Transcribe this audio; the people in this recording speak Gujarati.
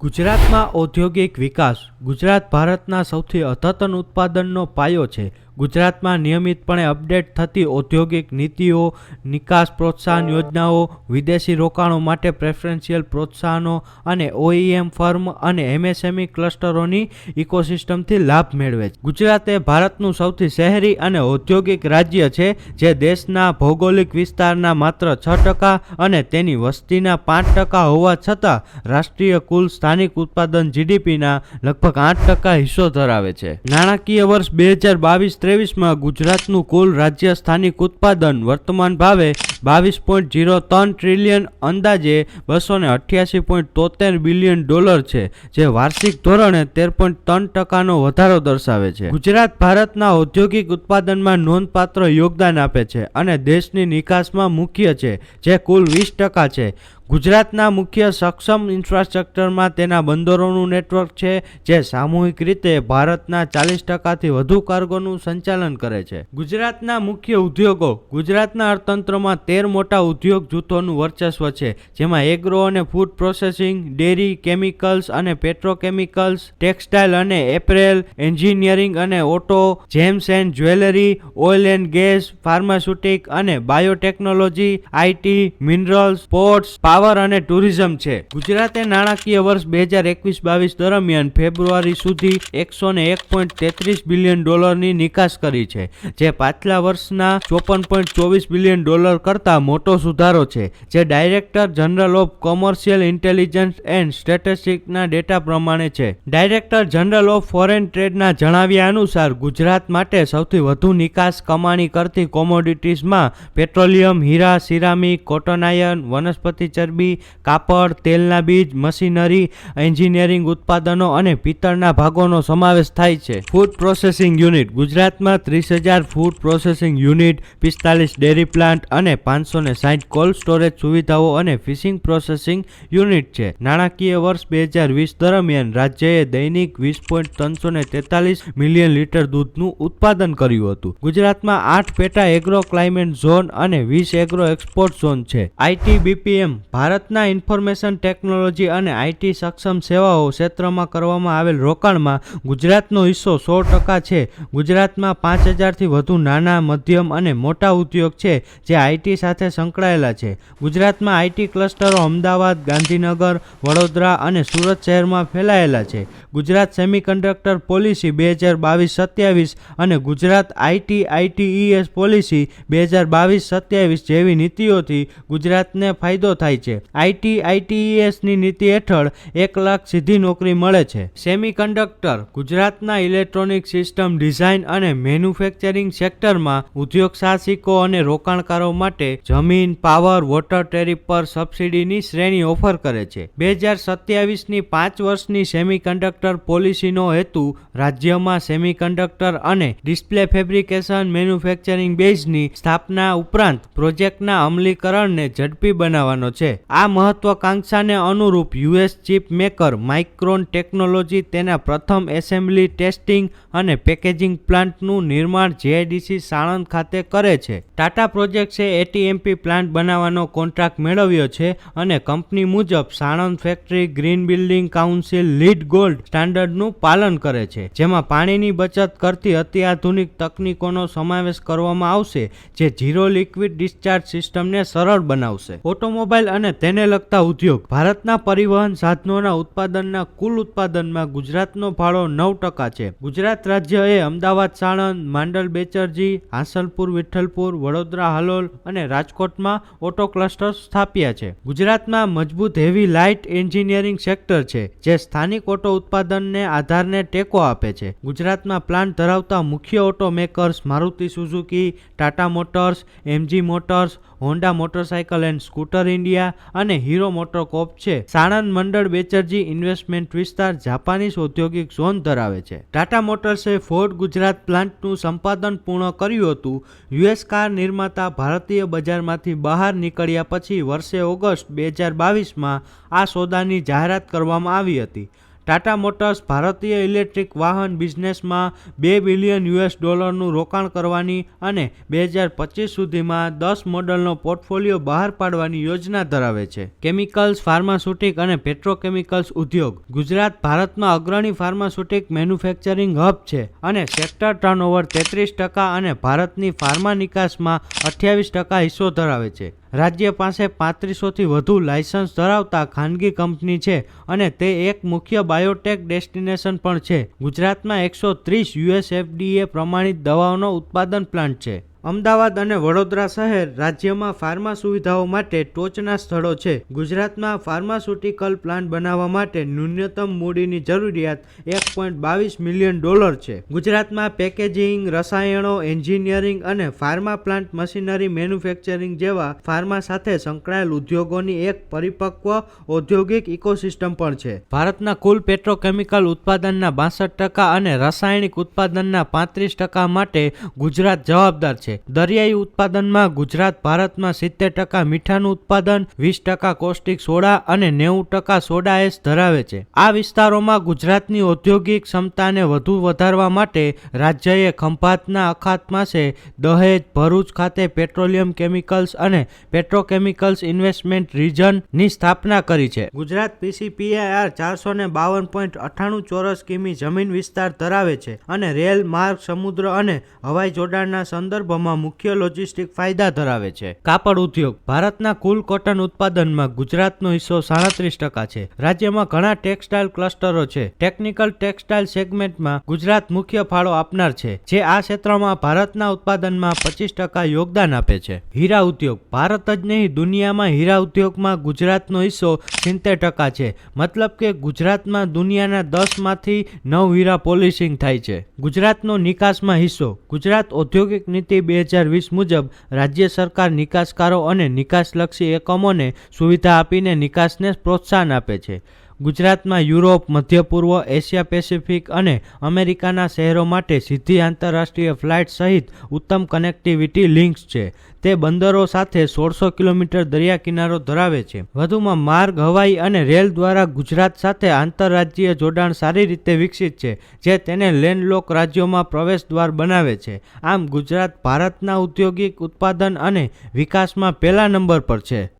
ગુજરાતમાં ઔદ્યોગિક વિકાસ ગુજરાત ભારતના સૌથી અદ્યતન ઉત્પાદનનો પાયો છે. ગુજરાતમાં નિયમિતપણે અપડેટ થતી ઔદ્યોગિક નીતિઓ, નિકાસ પ્રોત્સાહન યોજનાઓ, વિદેશી રોકાણો માટે પ્રેફરન્શિયલ પ્રોત્સાહનો અને ઓઈએમ ફર્મ અને એમએસએમઈ ક્લસ્ટરોની ઇકોસિસ્ટમથી લાભ મેળવે છે. ગુજરાત એ ભારતનું સૌથી શહેરી અને ઔદ્યોગિક રાજ્ય છે, જે દેશના ભૌગોલિક વિસ્તારના માત્ર છ ટકા અને તેની વસ્તીના પાંચ ટકા હોવા છતાં રાષ્ટ્રીય કુલ સ્થાનિક ઉત્પાદન જીડીપીના લગભગ આઠ ટકા હિસ્સો ધરાવે છે. નાણાકીય વર્ષ બે હજાર બાવીસ ત્રેવીસમાં ગુજરાતનું કુલ રાજ્ય સ્થાનિક ઉત્પાદન વર્તમાન ભાવે બાવીસ પોઈન્ટ જીરો ત્રણ ટ્રિલિયન અંદાજે બસો ને અઠ્યાસી પોઈન્ટ તોતેર બિલિયન ડોલર છે, જે વાર્ષિક ધોરણે તેર પોઈન્ટ ત્રણ ટકાનો વધારો દર્શાવે છે. ગુજરાત ભારતના ઔદ્યોગિક ઉત્પાદનમાં નોંધપાત્ર યોગદાન આપે છે અને દેશની નિકાસમાં મુખ્ય છે, જે કુલ વીસ ટકા છે. ગુજરાતના મુખ્ય સક્ષમ ઇન્ફ્રાસ્ટ્રક્ચરમાં તેના બંદરોનું નેટવર્ક છે, જે સામૂહિક રીતે ભારતના ચાલીસ ટકાથી વધુ કાર્ગોનું સંચાલન કરે છે. ગુજરાતના મુખ્ય ઉદ્યોગો, ગુજરાતના અર્થતંત્રમાં તેર મોટા ઉદ્યોગ જૂથોનું વર્ચસ્વ છે, જેમાં એગ્રો અને ફૂડ પ્રોસેસિંગ, ડેરી, કેમિકલ્સ અને પેટ્રોકેમિકલ્સ, ટેક્સટાઇલ અને એપરેલ, એન્જિનિયરિંગ અને auto, gems and jewellery, oil and gas, pharmaceutic અને બાયોટેકનોલોજી આઈટી મિનરલ્સ સ્પોર્ટ્સ અને ટુરિઝમ છે. ગુજરાતે નાણાકીય વર્ષ બે હજાર એકવીસ બાવીસ દરમિયાન ફેબ્રુઆરી સુધી એકસો ને એક પોઈન્ટ તેત્રીસ બિલિયન ડોલરની નિકાસ કરી છે, જે પાછલા વર્ષના ચોપન પોઈન્ટ ચોવીસ બિલિયન ડોલર કરતાં મોટો સુધારો છે, જે director general of commercial intelligence and સ્ટેટિસ્ટિકના data પ્રમાણે છે. ડાયરેક્ટર જનરલ ઓફ ફોરેન ટ્રેડના જણાવ્યા અનુસાર, ગુજરાત માટે સૌથી વધુ નિકાસ કમાણી કરતી કોમોડિટીઝમાં પેટ્રોલિયમ, હીરા, સિરામિક, કોટન આયર્ન, વનસ્પતિ ચરબી, કાપડ, તેલના બીજ, મશીનરી, એન્જિનિયરિંગ ઉત્પાદનો અને પિત્તળના ભાગોનો સમાવેશ થાય છે. Food processing unit. ગુજરાતમાં ત્રીસ હજાર ફૂડ પ્રોસેસિંગ યુનિટ, પિસ્તાલીસ ડેરી પ્લાન્ટ અને પાંચસો ને સાઠ કોલ્ડ સ્ટોરેજ સુવિધાઓ અને ફિશિંગ પ્રોસેસિંગ યુનિટ છે. નાણાકીય વર્ષ બે હજાર વીસ દરમિયાન રાજ્યએ દૈનિક વીસ પોઈન્ટ ત્રણસો ને તેતાલીસ મિલિયન લીટર દૂધનું ઉત્પાદન કર્યું હતું. ગુજરાતમાં આઠ પેટા એગ્રો ક્લાઇમેટ ઝોન અને વીસ એગ્રો એક્સપોર્ટ ઝોન છે. આઈટી બીપીએમ ભારતના ઇન્ફોર્મેશન ટેકનોલોજી અને આઈટી સક્ષમ સેવાઓ ક્ષેત્રમાં કરવામાં આવેલ રોકાણમાં ગુજરાતનો હિસ્સો સો ટકા છે. ગુજરાતમાં પાંચ હજારથી વધુ નાના, મધ્યમ અને મોટા ઉદ્યોગ છે જે આઈટી સાથે સંકળાયેલા છે. ગુજરાતમાં આઈટી ક્લસ્ટરો અમદાવાદ, ગાંધીનગર, વડોદરા અને સુરત શહેરમાં ફેલાયેલા છે. ગુજરાત સેમિકન્ડક્ટર પોલિસી બે હજાર બાવીસ સત્યાવીસ અને ગુજરાત આઈટી આઈટીઈએસ પોલિસી બે હજાર બાવીસ સત્યાવીસ જેવી નીતિઓથી ગુજરાતને ફાયદો થાય છે. આઈટી, આઈટીઈએસની નીતિ હેઠળ એક લાખ સીધી નોકરી મળે છે. સેમિકન્ડક્ટર, ગુજરાતના ઇલેક્ટ્રોનિક સિસ્ટમ ડિઝાઇન અને મેન્યુફેક્ચરિંગ સેક્ટરમાં ઉદ્યોગ સાહસિકો અને રોકાણકારો માટે જમીન, પાવર, વોટર ટેરિફ પર સબસિડીની શ્રેણી ઓફર કરે છે. બે હજાર સત્યાવીસની પાંચ વર્ષની સેમિકન્ડક્ટર પોલિસીનો હેતુ રાજ્યમાં સેમિકન્ડક્ટર અને ડિસ્પ્લે ફેબ્રિકેશન, મેન્યુફેક્ચરિંગ બેઝની સ્થાપના ઉપરાંત પ્રોજેક્ટના અમલીકરણને ઝડપી બનાવવાનો છે. આ મહત્વાકાંક્ષાને અનુરૂપ US chip maker Micron technology તેના પ્રથમ એસેમ્બલી ટેસ્ટિંગ અને પેકેજિંગ પ્લાન્ટનું નિર્માણ જેઆઈડીસી સાણંદ ખાતે કરે છે. ટાટા પ્રોજેક્ટ્સે એટીએમપી પ્લાન્ટ બનાવવાનો કોન્ટ્રાક્ટ મેળવ્યો છે અને કંપની મુજબ Sanand factory green building council LEED gold સ્ટાન્ડર્ડનું પાલન કરે છે, જેમાં પાણીની બચત કરતી અત્યાધુનિક તકનીકોનો સમાવેશ કરવામાં આવશે, જે ઝીરો લિક્વિડ ડિસ્ચાર્જ સિસ્ટમને સરળ બનાવશે. ઓટોમોબાઈલ અને તેને લગતા ઉદ્યોગ. ભારતના પરિવહન સાધનોના ઉત્પાદનના કુલ ઉત્પાદનમાં ગુજરાતનો ફાળો નવ ટકા છે. ગુજરાત રાજ્ય એ અમદાવાદ સાણંદ, માંડલ બેચરજી, હાંસલપુર, વિઠ્ઠલપુર, વડોદરા, હાલોલ અને રાજકોટમાં ઓટો ક્લસ્ટર સ્થાપ્યા છે. ગુજરાતમાં મજબૂત હેવી લાઇટ એન્જિનિયરિંગ સેક્ટર છે, જે સ્થાનિક ઓટો ઉત્પાદનને આધારને ટેકો આપે છે. ગુજરાતમાં પ્લાન્ટ ધરાવતા મુખ્ય auto makers Maruti Suzuki, Tata Motors, MG Motors Honda Motorcycle and Scooter India અને હીરો મોટરકોપ છે. સાણંદ મંડળ બેચરજી ઇન્વેસ્ટમેન્ટ વિસ્તાર જાપાનીઝ ઔદ્યોગિક ઝોન ધરાવે છે. ટાટા મોટર્સે ફોર્ડ ગુજરાત પ્લાન્ટનું સંપાદન પૂર્ણ કર્યું હતું. યુએસ કાર નિર્માતા ભારતીય બજારમાંથી બહાર નીકળ્યા પછી વર્ષે ઓગસ્ટ બે હજાર બાવીસમાં આ સોદાની જાહેરાત કરવામાં આવી હતી. ટાટા મોટર્સ ભારતીય ઇલેક્ટ્રિક વાહન બિઝનેસમાં બે બિલિયન યુએસ ડોલરનું રોકાણ કરવાની અને બે હજાર પચીસ સુધીમાં દસ મોડલનો પોર્ટફોલિયો બહાર પાડવાની યોજના ધરાવે છે. કેમિકલ્સ, ફાર્માસ્યુટિક અને પેટ્રોકેમિકલ્સ ઉદ્યોગ. ગુજરાત ભારતમાં અગ્રણી ફાર્માસ્યુટિક મેન્યુફેક્ચરિંગ હબ છે અને સેક્ટર ટર્નઓવર તેત્રીસ ટકા અને ભારતની ફાર્મા નિકાસમાં અઠ્યાવીસ ટકા હિસ્સો ધરાવે છે. રાજ્ય પાસે પાંત્રીસોથી વધુ લાયસન્સ ધરાવતા ખાનગી કંપની છે અને તે એક મુખ્ય બાયોટેક ડેસ્ટિનેશન પણ છે. ગુજરાતમાં એકસો ત્રીસ યુએસએફડીએ પ્રમાણિત દવાઓનો ઉત્પાદન પ્લાન્ટ છે. અમદાવાદ અને વડોદરા શહેર રાજ્યમાં ફાર્મા સુવિધાઓ માટે ટોચના સ્થળો છે. ગુજરાતમાં ફાર્માસ્યુટિકલ પ્લાન્ટ બનાવવા માટે ન્યૂનતમ મૂડીની જરૂરિયાત એક પોઈન્ટ બાવીસ મિલિયન ડોલર છે. ગુજરાતમાં પેકેજિંગ, રસાયણો, એન્જિનિયરિંગ અને ફાર્મા પ્લાન્ટ મશીનરી મેન્યુફેક્ચરિંગ જેવા ફાર્મા સાથે સંકળાયેલ ઉદ્યોગોની એક પરિપક્વ ઔદ્યોગિક ઇકોસિસ્ટમ પણ છે. ભારતના કુલ પેટ્રોકેમિકલ ઉત્પાદનના બાસઠ ટકા અને રાસાયણિક ઉત્પાદનના પાંત્રીસ ટકા માટે ગુજરાત જવાબદાર છે. દરિયાઈ ઉત્પાદનમાં ગુજરાત, ભારતમાં સિત્તેર ટકા મીઠાનું ઉત્પાદન, વીસ ટકા કોસ્ટિક સોડા અને નેવું ટકા સોડા એસ ધરાવે છે. આ વિસ્તારોમાં ગુજરાતની ઔદ્યોગિક ક્ષમતાને વધુ વધારવા માટે રાજ્યએ ખંભાતના અખાત માસે દહેજ, ભરૂચ ખાતે પેટ્રોલિયમ કેમિકલ્સ અને પેટ્રોકેમિકલ્સ ઇન્વેસ્ટમેન્ટ રિજનની સ્થાપના કરી છે. ગુજરાત પીસીપીઆર ચારસો ને બાવન પોઈન્ટ અઠ્ઠાણું ચોરસ કિમી જમીન વિસ્તાર ધરાવે છે અને રેલ, માર્ગ, સમુદ્ર અને હવાઈ જોડાણના સંદર્ભમાં મુખ્ય લોજિસ્ટિક ફાયદા ધરાવે છે. કાપડ ઉદ્યોગ. ભારતના કુલ કોટન ઉત્પાદનમાં ગુજરાતનો હિસ્સો સાડત્રીસ ટકા છે. રાજ્યમાં ઘણા ટેક્સટાઇલ ક્લસ્ટરો છે. ટેકનિકલ ટેક્સટાઇલ સેગમેન્ટમાં ગુજરાત મુખ્ય ફાળો આપનાર છે, જે આ ક્ષેત્રમાં ભારતના ઉત્પાદનમાં પચીસ ટકા યોગદાન આપે છે. હીરા ઉદ્યોગ. ભારત જ નહીં, દુનિયામાં હીરા ઉદ્યોગમાં ગુજરાતનો હિસ્સો સિત્તેર ટકા છે. મતલબ કે ગુજરાતમાં દુનિયાના દસમાંથી નવ હીરા પોલિશિંગ થાય છે. ગુજરાતનો નિકાસમાં હિસ્સો. ગુજરાત ઔદ્યોગિક નીતિ બે હજાર વીસ મુજબ રાજ્ય સરકાર નિકાસકારો અને નિકાસલક્ષી એકમોને સુવિધા આપીને નિકાસને પ્રોત્સાહન આપે છે. ગુજરાતમાં યુરોપ મધ્ય પૂર્વ એશિયા પેસિફિક અને અમેરિકાના શહેરો માટે સીધી આંતરરાષ્ટ્રીય ફ્લાઇટ સહિત ઉત્તમ કનેક્ટિવિટી લિંક્સ છે. તે બંદરો સાથે સોળસો કિલોમીટર દરિયા કિનારો ધરાવે છે. વધુમાં માર્ગ, હવાઈ અને રેલ દ્વારા ગુજરાત સાથે આંતરરાજ્ય જોડાણ સારી રીતે વિકસિત છે, જે તેને લેન્ડલોક રાજ્યોમાં પ્રવેશ દ્વાર બનાવે છે. આમ ગુજરાત ભારતના ઔદ્યોગિક ઉત્પાદન અને વિકાસમાં પહેલા નંબર પર છે.